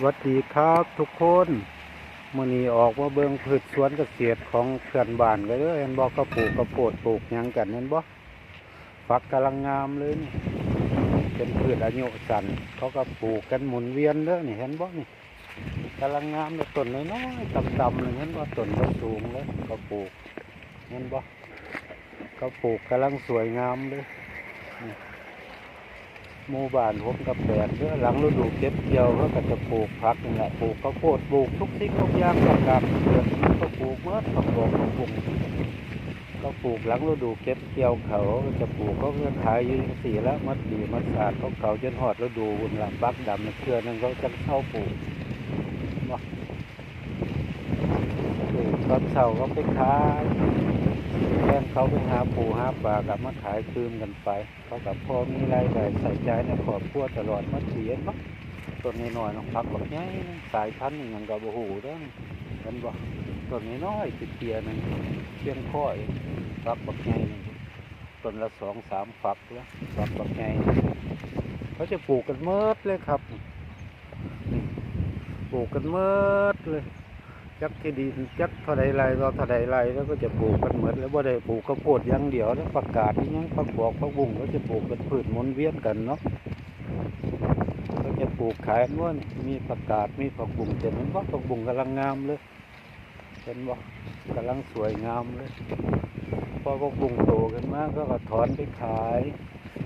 สวัสดีครับทุกคนมื่อนี้ออกมาเบิ่งพืชสวนเกษตรของเพื่อนบ้านก็เด้อเห็นบ่ก็ปลูกกระโพดปลูกยังกันเห็นบ่ฝักกำลังงามเลยนี่เป็นพืชอายุสั้นเขาก็ปลูกกันหมุนเวียนเด้อนี่เห็นบ่นี่กำลังงามเลยต้นน้อยๆต่ำๆเลยเห็นบ่ต้นก็สูงเลยก็ปลูกเห็นบ่ก็ปลูกกำลังสวยงามเลย หมู่บ้านผมกับแปดเพื่อหลังฤดูเก็บเกี่ยวเขาก็จะปลูกผักนี่แหละปลูกข้าวโพดปลูกทุกสิ่งทุกอย่างประกาศเกิดก็ปลูกเมื่อผักบกผักบุ้งก็ปลูกหลังฤดูเก็บเกี่ยวเขาจะปลูกเขาเพื่อขายยืนสี่แล้วมัดดีมัดสาดเขาเขาจนหอดฤดูบุญละบักดำในเครือนึงเขาจะเข้าปลูกเนาะปลูกตอนเช้าก็ไปขาย นเขาไปหาปูหาปลากับมาขายคืนกันไป เขากับพ่อมีรายได้ใส่ใจในครอบครัวตลอดมาเสียนบ่ต้นนี้น้อยน้องพักบักใหญ่สายพันธุ์อย่างกับโอ้โหเด้อเห็นบ่ต้นนี้น้อยติดเตียหนึงเพียงข้อเองฝักบักใหญ่หนึ่งต้นละสองสามฝักแล้วฝักบักใหญ่เขาจะปลูกกันเมิดเลยครับปลูกกันเมิดเลย จักที่ดินจักเท่าใดไรเราเท่าใดไรแล้วก็จะปลูกกันเหมือนแล้วบ่ได้ปลูกข้าวโพดอย่างเดียวแล้วประกาศที่ยังปักบอกปักบุ้งก็จะปลูกเป็นพืชมนเวียนกันเนาะก็จะปลูกขายม้วนมีประกาศมีผักบุ้งเต็มมันว่าผักบุ้งกำลังงามเลยเห็นบ่กำลังสวยงามเลยพอผักบุ้งโตขึ้นมาก็ก็ถอนไปขาย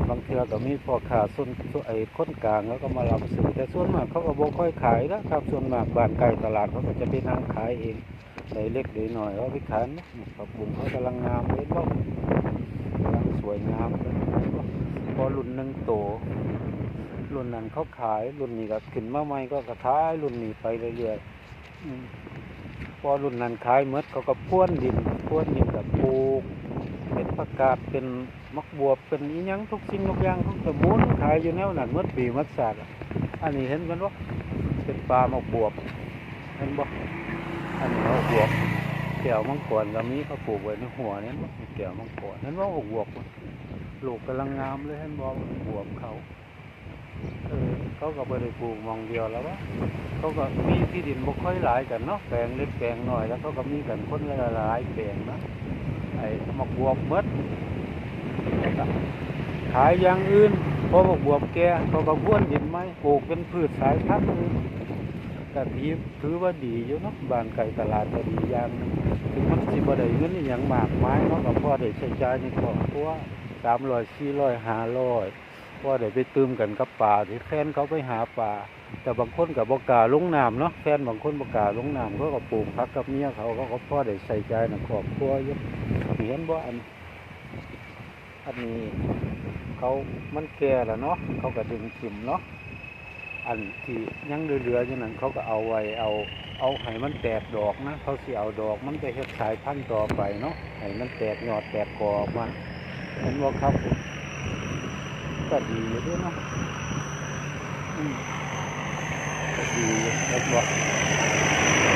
บางเทือก็มีพ่อค้าส่วนไอ้คนกลางแล้วก็มารับซื้อแต่ส่วนมากเขาก็บ่ค่อยขายนะครับ ส่วนมากบ้านไกลตลาดเขาก็จะไปนั่งขายเองในเล็กหน่อยเขาไปขายนะผักบุ้งเขากำลังงามเลยบ่กำลังสวยงามพอรุ่นหนึ่งโตรุ่นนั้นเขาขายรุ่นนี้ก็ขึ้นมาใหม่ก็ขายรุ่นนี้ไปเรื่อยๆพอรุ่นนั้นขายหมดเขาก็พ่วนดินพ่วนดินกับปลูก เป็นประกาศเป็นมักบวบเป็นอีหยังทุกสิ่งทุกอย่างเขาจะหมุนขายอยู่แนวนั้นเมื่อปีเมื่อศาสตร์อันนี้เห็นกันว่าเป็นปลามักบวบเห็นบ่อันนี้เขาบวบแก้วมังกรก็มีเขาปลูกไว้ในหัวเนี่ยบ่แก้วมังกรเห็นว่าบวบบ่ลูกกำลังงามเลยเห็นบ่บวบเขาเออเขาก็บ่ได้ปลูกมองเดียวแล้ววะเขาก็มีที่ดินบ่ค่อยหลายกันเนาะแปลงเล็กแปลงน้อยแล้วเขาก็มีกันคนละหลายแปลงนะ ไอ้หมกบวบหมดขายอย่างอื่นพอหมกบวบแก่เขาก็บ้วนดินไม้ปลูกเป็นพืชสายพันธุ์อื่นก็ดีถือว่าดีอยู่เนาะบานไก่ตลาดก็ดีอย่างถึงมันสิบ่ได้เงินอย่างมากมายเนาะก็พอได้ใช้จ่ายในครอบครัวสามร้อยสี่ร้อยห้าร้อยพอได้ไปตืมกันกับป่าที่แฟนเขาไปหาป่า แต่บางคนกับบกาลงน้ำเนาะแฟนบางคนบกาลงน้ำเขาก็ปลูกพักกับเมียเขาเขาก็พ่อได้ใส่ใจในครอบครัวอยู่เห็นบ่อันอันนี้เขามันแก่แล้วเนาะเขาก็ดึงขิมเนาะอันที่ยังเหลือๆอยู่นั้นเขาก็เอาไว้เอาเอาให้มันแตกดอกนะเขาเสิเอาดอกมันไปเฮ็ดสายพันธุ์ต่อไปเนาะให้มันแตกยอดแตกกอออกมาเห็นบ่ครับก็ดีอยู่ด้วยเนาะ ดีแล้วก็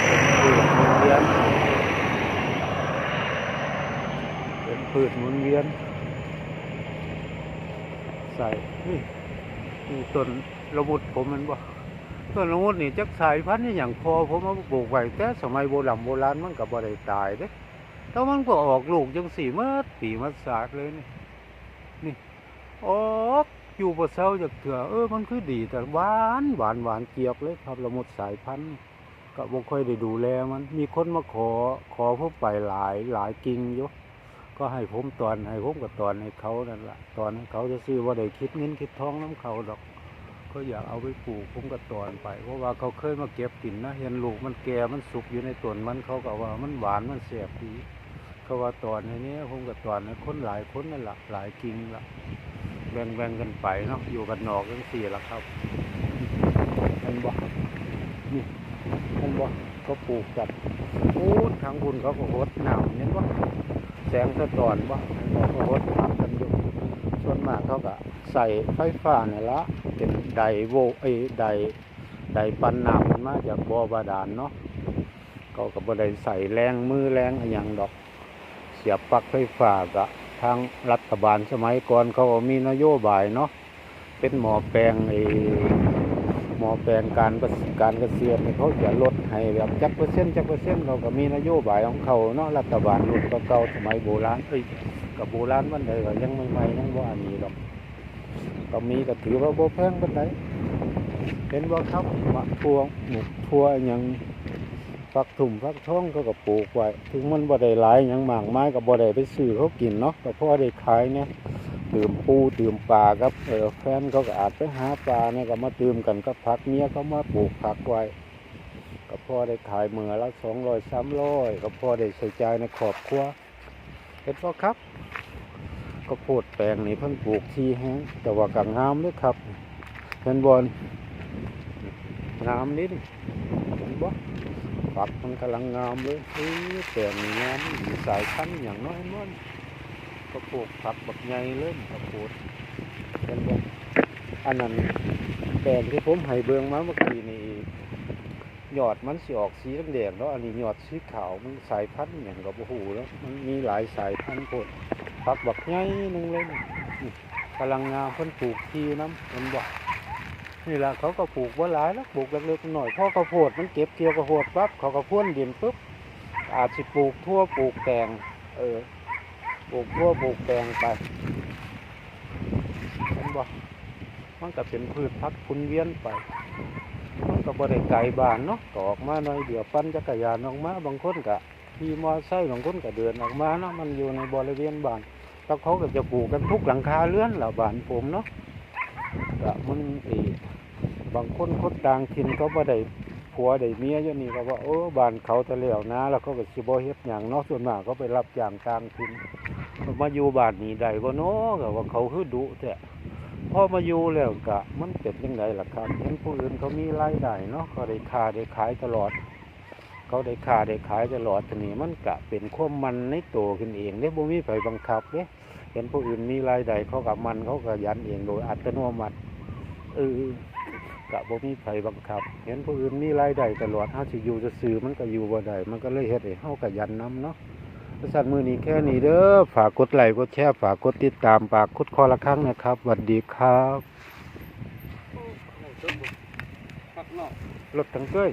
เป็นพืชหมุนเวียนเป็นพืชหมุนเวียน ใส่นี่นี่ต้นละมุดผมมันบ่ต้นละมุดนี่จักสายพันธุ์นี่อย่างพอผมมาปลูกไว้แต่สมัยโบราณโบราณมันก็บ่ได้ตายเด้แต่มันก็ออกลูกจังสี่เมื่อปีมาสาดเลยนี่นี่ออก อยู่บ่เซาจากเถื่อเออมันคือดีแต่หวานหวานหวานเกียบเลยครับละมดสายพันธุ์ก็บ่ค่อยได้ดูแลมัน มีคนมาขอขอผมไปหลายหลายกิ่งอยู่ก็ให้ผมตอนให้ผมก็ตอนให้เขานั่นละตอนให้เขาจะซื้อว่าได้คิดเงินคิดทองน้ำเขาดอก ก็อยากเอาไปปลูกผมก็ตอนไป เพราะว่าเขาเคยมาเก็บกินนะเห็นลูกมันแก่มันสุกอยู่ในต้นมันเขาก็ว่ามันหวานมันแสบดีเขาว่าตอนในนี้ผมก็ตอนให้คนหลายคนนั่นละหลายกิ่งละ บ่งแบ่งกันไปเนาะอยู่กันนอกกันสี่ละครับเห็นบ่นี่เห็นบ่เขาปลูกจัดโอ้ทางบุญเขาก็หดหนาวเห็นบ่แสงสะท้อนบ่เห็นบ่เขาหดทับกันอยู่ส่วนมากเขาก็ใส่ไฟฟ้าเนี่ยละเป็นไดโวไอ้ไดไดปันน้ำมันมาจากบ่อบาดาลเนาะเขาก็บ่ได้ใส่แรงมือแรงอะไรอย่างดอก เสียบปลั๊กไฟฟ้าก็ ทางรัฐบาลสมัยก่อนเขาก็มีนโยบายเนาะเป็นหมอแปลงไอ้หมอแปลงการการเกษตรนี่เขาจะลดให้แบบจักเปอร์เซ็นต์จักเปอร์เซ็นต์เขาก็มีนโยบายของเขาเนาะรัฐบาลรุ่นเก่าสมัยโบราณเอ้ยกับโบราณมันเลยยังใหม่ๆยังบ่อันนี้หรอกก็มีก็ถือว่าโบแพงปานใดเห็นบ่ครับมะพร้าวหมูทั่วอิหยัง ฟักถุ่มฟักทองเขาก็ปลูกไว้ถึงมันบ่ได้หลายหยังหมากมายก็บ่ได้ไปซื้อเขากินเนาะก็พอได้ขายเนี่ยตื่มปูตื่มปลาครับเออแฟนเขาก็อาจไปหาปลาเนี่ยก็มาตื่มกันก็พักเมียเขามาปลูกผักไว้ก็พ่อได้ขายมือละสองร้อยสามร้อยก็พ่อได้ใส่ใจในครอบครัวเห็นป่ครับก็โพดแปลงนี่เพิ่งปลูกทีแห้งแต่ว่ากังามเลยครับเห็นบอลงามนิดเห็นบ่ ฝักมันกำลังงามเลยเอ้ยแปลงนี่งามมีสายพันธุ์อย่างน้อยมันก็ปลูกผักบักใหญ่เลยก็ปลูกเป็นบอันนั้นแปลงที่ผมให้เบิ่งมาเมื่อกี้นี่ยอดมันสิออกสีแดงๆเนาะอันนี้ยอดสีขาวมันสายพันธุ์อย่างกับโอ้แล้วมันมีหลายสายพันธุ์โพดผักบักใหญ่นึงเลยนะกำลังงามเพิ่นปลูกทีน้ำเห็นบ่ นี่แหละเขาก็ปลูกว่าหลายแล้วปลูกเล็กๆหน่อยพ่อข้าวโพดมันเก็บเกี่ยวข้าวโพดปั๊บเขาก็พ่นดินปุ๊บอาจสิปลูกทั่วปลูกแตงเออปลูกพัวปลูกแปลงไปเห็นบ่มันก็เป็นพืชพักคุณเวียนไปมันก็บ่ได้ไกลบ้านเนาะก็ออกมาหน่อยเดี๋ยวปั่นจักรยานออกมาบางคนก็ขี่มอไซค์บางคนก็เดินออกมาเนาะมันอยู่ในบริเวณบ้านแล้วเขาก็จะปลูกกันทุกหลังคาเรือนละบ้านผมเนาะ ก็มันเอบางคนคดดังถิ่นเขาบ่ได้ผัวได้เมียอยู่นี่ก็ว่าโอ้บ้านเขาจะแล้วนะ แล้วเขาก็สิบ่เฮ็ดหยังเนาะส่วนมากเขาไปรับจ้างกลางถิ่นมาอยู่บ้านนี้ได้บ่เนาะก็ว่าเขาคือดุแท้พอมาอยู่แล้วก็มันเป็นยังไงล่ะครับเห็นผู้อื่นเขามีรายได้เนาะเขาได้ค้าได้ขายตลอด เขาได้ค้าได้ขายตลอดทีนี้มันก็เป็นความมันในตัวขึ้นเองเด้บ่มีไผบังคับเด้เห็นผู้อื่นมีรายได้เขาก็มันเขาก็ยันเองโดยอัตโนมัติ เออกะบ่มีไผบังคับ เห็นผู้อื่นมีรายได้ตลอดเฮาสิอยู่จะซื้อมันก็อยู่บ่ได้มันก็เลยเฮ็ดให้เฮาก็ยันนํเนาะสัตว์มือนี้แค่นี้เด้อฝากกดไลค์กดแชร์ฝากกดติดตามฝากกดคอละครั้งนะครับสวัสดีครับรถทั้งเก้ย